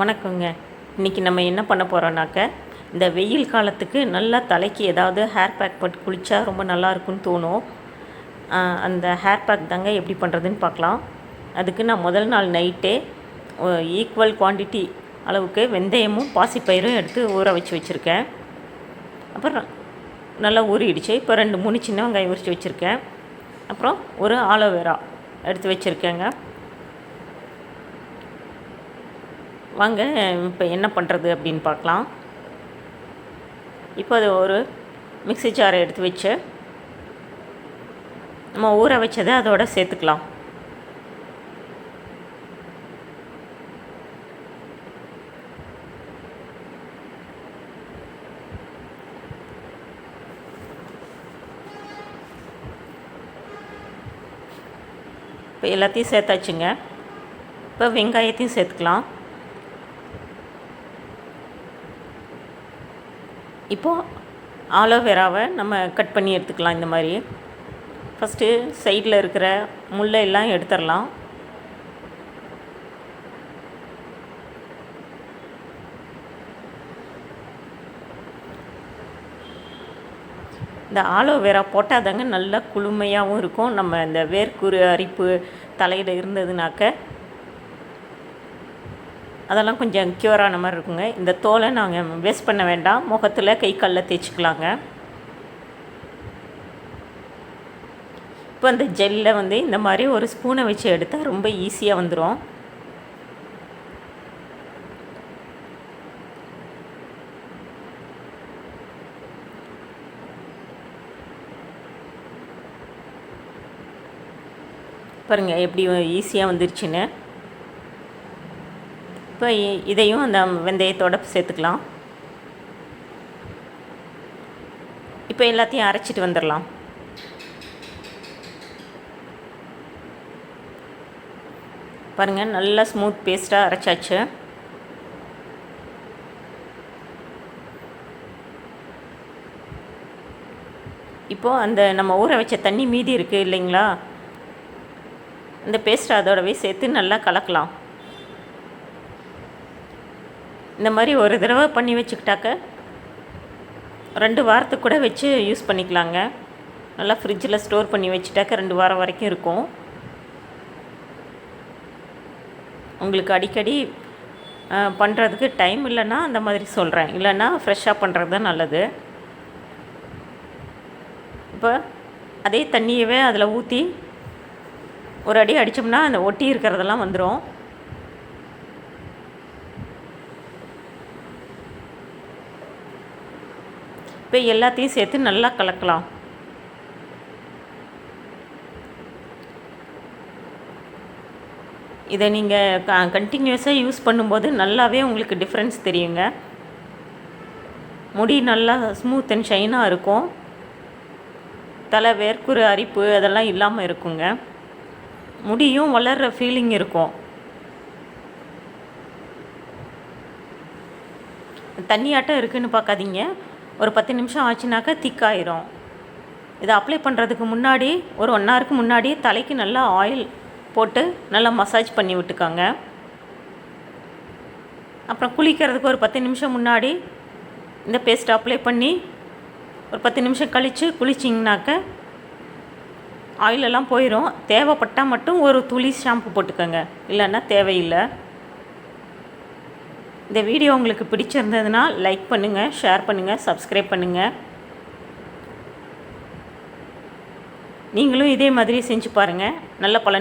வணக்கங்க. இன்றைக்கி நம்ம என்ன பண்ண போகிறோன்னாக்க இந்த வெயில் காலத்துக்கு நல்லா தலைக்கு ஏதாவது ஹேர் பேக் போட்டு குளித்தா ரொம்ப நல்லா இருக்கும்னு தோணும். அந்த ஹேர் பேக் தாங்க எப்படி பண்ணுறதுன்னு பார்க்கலாம். அதுக்கு நான் முதல் நாள் நைட்டே ஈக்குவல் குவான்டிட்டி அளவுக்கு வெந்தயமும் பாசிப்பயிரும் எடுத்து ஊற வச்சு வச்சுருக்கேன். அப்புறம் நல்லா ஊறிடுச்சு. இப்போ ரெண்டு மூணு சின்ன வெங்காயம் உரித்து வச்சுருக்கேன். அப்புறம் ஒரு ஆலோவேரா எடுத்து வச்சுருக்கேங்க. வாங்க இப்போ என்ன பண்ணுறது அப்படின்னு பார்க்கலாம். இப்போ அது ஒரு மிக்சி ஜாரை எடுத்து வச்சு நம்ம ஊற வச்சதை அதோட சேர்த்துக்கலாம். இப்போ எல்லாத்தையும் சேர்த்தாச்சுங்க. இப்போ வெங்காயத்தையும் சேர்த்துக்கலாம். இப்போது ஆலோவேராவை நம்ம கட் பண்ணி எடுத்துக்கலாம் இந்த மாதிரி. ஃபஸ்ட்டு சைடில் இருக்கிற முள்ளை எல்லாம் எடுத்துடலாம். இந்த ஆலோவேரா போட்டால் தாங்க நல்லா குளுமையாகவும் இருக்கும். நம்ம இந்த வேர்க்குரு அரிப்பு தலையில் இருந்ததுனாக்க அதெல்லாம் கொஞ்சம் க்யூர் ஆன மாதிரி இருக்குங்க. இந்த தோலை நாங்கள் வேஸ்ட் பண்ண வேண்டாம். முகத்தில் கை காலில் தேய்ச்சிக்கலாங்க. இப்போ அந்த ஜெல்லில் வந்து இந்த மாதிரி ஒரு ஸ்பூனை வச்சு எடுத்தால் ரொம்ப ஈஸியாக வந்துடும் பாருங்கள் எப்படி ஈஸியாக வந்துருச்சுன்னு. இப்போ இதையும் அந்த வெந்தயத்தோட சேர்த்துக்கலாம். இப்போ எல்லாத்தையும் அரைச்சிட்டு வந்துடலாம். பாருங்கள் நல்லா ஸ்மூத் பேஸ்ட்டாக அரைச்சாச்சு. இப்போது அந்த நம்ம ஊற வச்ச தண்ணி மீதி இருக்குது இல்லைங்களா? அந்த பேஸ்ட் அதோடவே சேர்த்து நல்லா கலக்கலாம். இந்த மாதிரி ஒரு தடவை பண்ணி வச்சுக்கிட்டாக்க ரெண்டு வாரத்துக்கு கூட வச்சு யூஸ் பண்ணிக்கலாங்க. நல்லா ஃப்ரிட்ஜில் ஸ்டோர் பண்ணி வச்சுட்டாக்க ரெண்டு வாரம் வரைக்கும் இருக்கும். உங்களுக்கு அடிக்கடி பண்ணுறதுக்கு டைம் இல்லைன்னா அந்த மாதிரி சொல்கிறேன் இல்லைன்னா ஃப்ரெஷ்ஷாக பண்ணுறது தான் நல்லது. இப்போ அதே தண்ணியவே அதில் ஊற்றி ஒரு அடி அடித்தோம்னா அந்த ஒட்டி இருக்கிறதெல்லாம் வந்துடும் இப்போ எல்லாத்தையும் சேர்த்து நல்லா கலக்கலாம். இதை நீங்கள் க கண்டினியூஸாக யூஸ் பண்ணும்போது நல்லாவே உங்களுக்கு டிஃப்ரென்ஸ் தெரியுங்க. முடி நல்லா ஸ்மூத் அண்ட் ஷைனாக இருக்கும். தலை வேர்க்குறு அரிப்பு அதெல்லாம் இல்லாமல் இருக்குங்க. முடியும் வளர்கிற ஃபீலிங் இருக்கும். தண்ணியாட்டம் இருக்குதுன்னு பார்க்காதீங்க. ஒரு பத்து நிமிஷம் ஆச்சுனாக்கா திக்காயிரும். இதை அப்ளை பண்ணுறதுக்கு முன்னாடி ஒரு ஒன் ஹவருக்கு முன்னாடி தலைக்கு நல்லா ஆயில் போட்டு நல்லா மசாஜ் பண்ணி விட்டுக்கோங்க. அப்புறம் குளிக்கிறதுக்கு ஒரு பத்து நிமிஷம் முன்னாடி இந்த பேஸ்ட் அப்ளை பண்ணி ஒரு பத்து நிமிஷம் கழித்து குளிச்சிங்கனாக்க ஆயிலெல்லாம் போயிடும் தேவைப்பட்டால் மட்டும் ஒரு துளி ஷாம்பு போட்டுக்கோங்க. இல்லைன்னா தேவையில்லை. இந்த வீடியோ உங்களுக்கு பிடிச்சிருந்ததுன்னா லைக் பண்ணுங்கள் ஷேர் பண்ணுங்கள் சப்ஸ்கிரைப் பண்ணுங்கள் நீங்களும் இதே மாதிரி செஞ்சு பாருங்கள் நல்ல பலன்